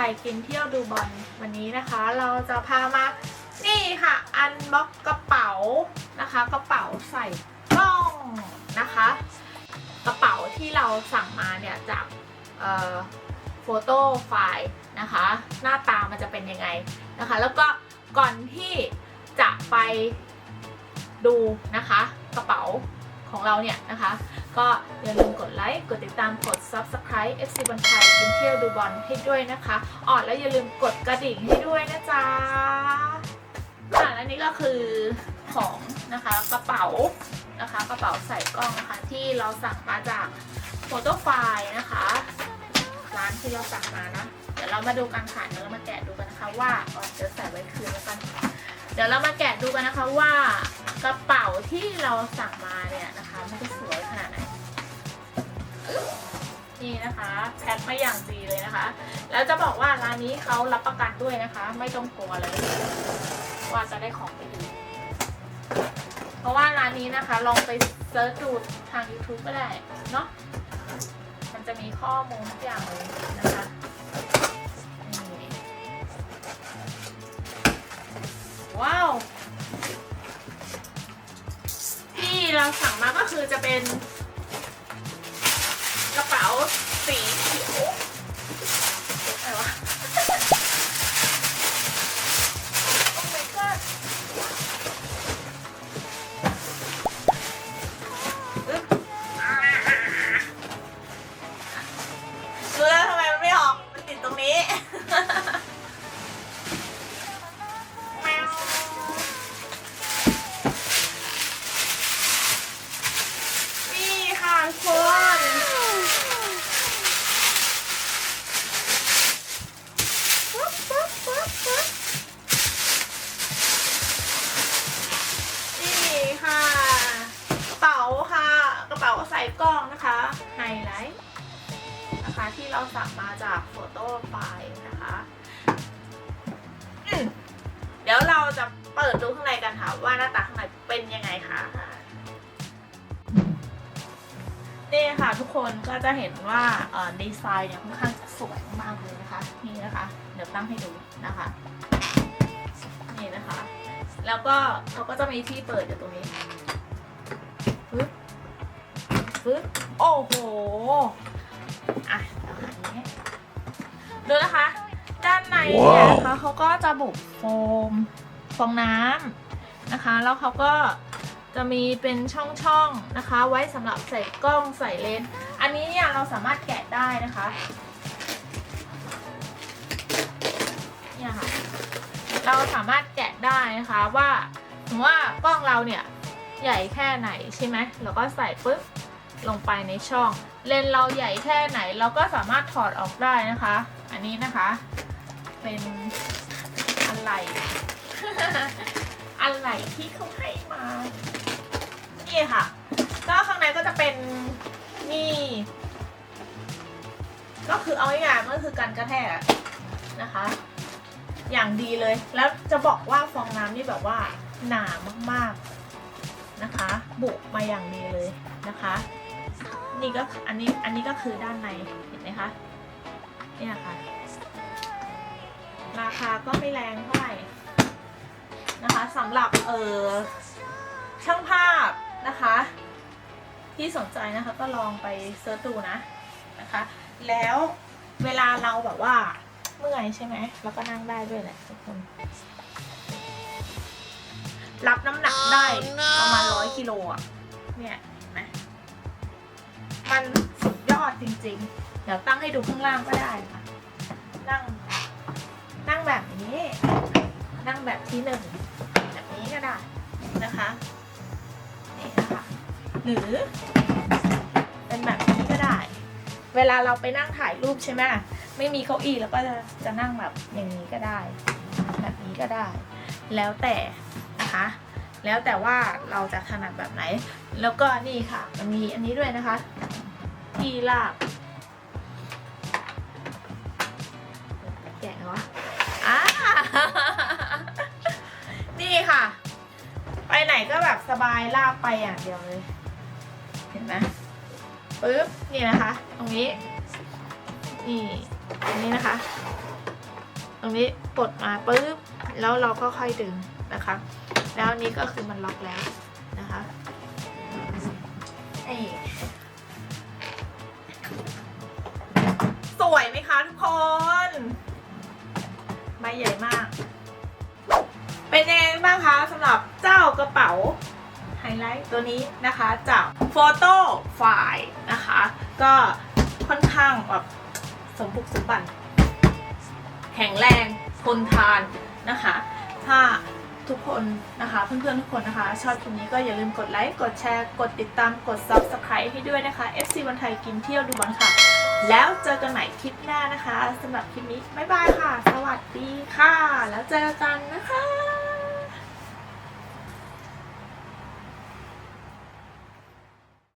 ทยกินเที่ยวดูบอลวันนี้นะคะ เราจะพามานี่ค่ะ อันบ็อกกระเป๋านะคะ กระเป๋าใส่กล้องนะคะ กระเป๋าที่เราสั่งมาเนี่ยจากเอ่อโฟโต้ไฟล์นะคะ หน้าตามันจะเป็นยังไงนะคะ แล้วก็ก่อนที่จะไปดูนะคะ กระเป๋าของเราเนี่ยนะคะ ก็อย่าลืมกดไลค์กดติดตามกด Subscribe FC บอลไทยกินเที่ยวดูบอลให้ด้วยนะคะอ๋อแล้วอย่าลืมกดกระดิ่งให้ด้วยนะจ๊ะค่ะและนี่ก็คือของนะคะกระเป๋านะคะกระเป๋าใส่กล้องนะคะที่เราสั่งมาจากโฟโต้ไฟล์นะคะร้านที่เราสั่งมานะ เดี๋ยวเรามาดูกันค่ะเดี๋ยวเรามาแกะดูกันนะคะว่าอ๋อดี๋ยวใส่ไว้คืนแล้วกัน เดี๋ยวเรามาแกะดูกันนะคะว่ากระเป๋าที่เราสั่งมาเนี่ยนะคะมันจะ นี่นะคะแพ็คมาอย่างดีเลยนะคะ แล้วจะบอกว่าร้านนี้เขารับประกันด้วยนะคะ ไม่ต้องกลัวเลย ว่าจะได้ของไม่ดีเพราะว่าร้านนี้นะคะลองไปเซิร์ชดูทาง YouTube ก็ได้เนาะมันจะมีข้อมูลทุกอย่างเลยนะคะว้าวที่เราสั่งมาก็คือจะเป็น กระเป๋าสีเขียวอะไรวะโอ้ my god อึ๊บรู้แล้วทำไมมันไม่ออก มันติดตรงนี้แมวนี่ค่ะทุกค ใส่กล้องนะคะไฮไลท์นะคะที่เราสั่งมาจากโฟโต้ไฟล์นะคะเดี๋ยวเราจะเปิดดูข้างในกันค่ะว่าหน้าตาข้างในเป็นยังไงคะนี่ค่ะทุกคนก็จะเห็นว่าดีไซน์เนี่ยค่อนข้างจะสวยมากเลยนะคะ นี่นะคะ เดี๋ยวตั้งให้ดูนะคะ นี่นะคะ แล้วก็เขาก็จะมีที่เปิดอยู่ตรงนี้ ปึ๊บโอ้โห อะเดี๋ยวหานี้ดูนะคะ ด้านในเนี่ยนะคะเขาก็จะบุกโฟมฟองน้ำนะคะ แล้วเขาก็จะมีเป็นช่องๆนะคะ ไว้สำหรับใส่กล้องใส่เลนส์อันนี้เนี่ยเราสามารถแกะได้นะคะเนี่ยค่ะเราสามารถแกะได้นะคะว่าสมมติว่ากล้องเราเนี่ยใหญ่แค่ไหนใช่ไหมเราก็ใส่ปุ๊บ ลงไปในช่อง เลนเราใหญ่แค่ไหนเราก็สามารถถอดออกได้นะคะ อันนี้นะคะ เป็นอะไรอะไรที่เขาให้มา นี่ค่ะ ก็ข้างในก็จะเป็นนี่ ก็คือเอาง่ายๆก็คือการกระแทกนะคะ อย่างดีเลย แล้วจะบอกว่าฟองน้ำนี่แบบว่าหนามากๆนะคะ บุมาอย่างดีเลยนะคะ นี่ก็อันนี้อันนี้ก็คือด้านในเห็นไหมคะเนี่ยค่ะ ราคาก็ไม่แรงเท่าไหร่นะคะสำหรับเออช่างภาพนะคะ ที่สนใจนะคะก็ลองไปเซิร์ชดูนะนะคะ แล้วเวลาเราแบบว่าเมื่อยใช่ไหมแล้วก็นั่งได้ด้วยแหละทุกคนรับน้ำหนักได้ประมาณร้อยกิโลอะเนี่ย มันสุดยอดจริงๆ เดี๋ยวตั้งให้ดูข้างล่างก็ได้ค่ะ นั่ง นั่งแบบนี้ นั่งแบบที่หนึ่งแบบนี้ก็ได้นะคะนี่นะคะหรือ เป็นแบบนี้ก็ได้ เวลาเราไปนั่งถ่ายรูปใช่ไหมไม่มีเก้าอี้แล้วก็จะจะนั่งแบบอย่างนี้ก็ได้ แบบนี้ก็ได้ แล้วแต่นะคะ แล้วแต่ว่าเราจะถนัดแบบไหน แล้วก็นี่ค่ะมันมีอันนี้ด้วยนะคะที่ลากแกะเหรออ่านี่ค่ะ ไปไหนก็แบบสบายลากไปอย่างเดียวเลย เห็นไหมปึ๊บนี่นะคะ ตรงนี้นี่อันนี้นะคะ ตรงนี้ปลดมาปุ๊บแล้วเราก็ค่อยดึงนะคะ แล้วนี้ก็คือมันล็อกแล้วนะคะนี่สวยไหมคะทุกคนใบใหญ่มาก เป็นยังไงบ้างคะสำหรับเจ้ากระเป๋าไฮไลท์ตัวนี้นะคะจากโฟโต้ไฟล์นะคะ ก็ค่อนข้างแบบสมบุกสมบัน แข็งแรงทนทานนะคะ ถ้า ทุกคนนะคะเพื่อนๆทุกคนนะคะ ชอบคลิปนี้ก็อย่าลืมกดไลค์กดแชร์กดติดตามกด Subscribe ให้ด้วยนะคะ FC วันไทยกินเที่ยวดูบอลค่ะ แล้วเจอกันใหม่คลิปหน้านะคะสำหรับคลิปนี้บ๊ายบายค่ะ สวัสดีค่ะ แล้วเจอกันนะคะ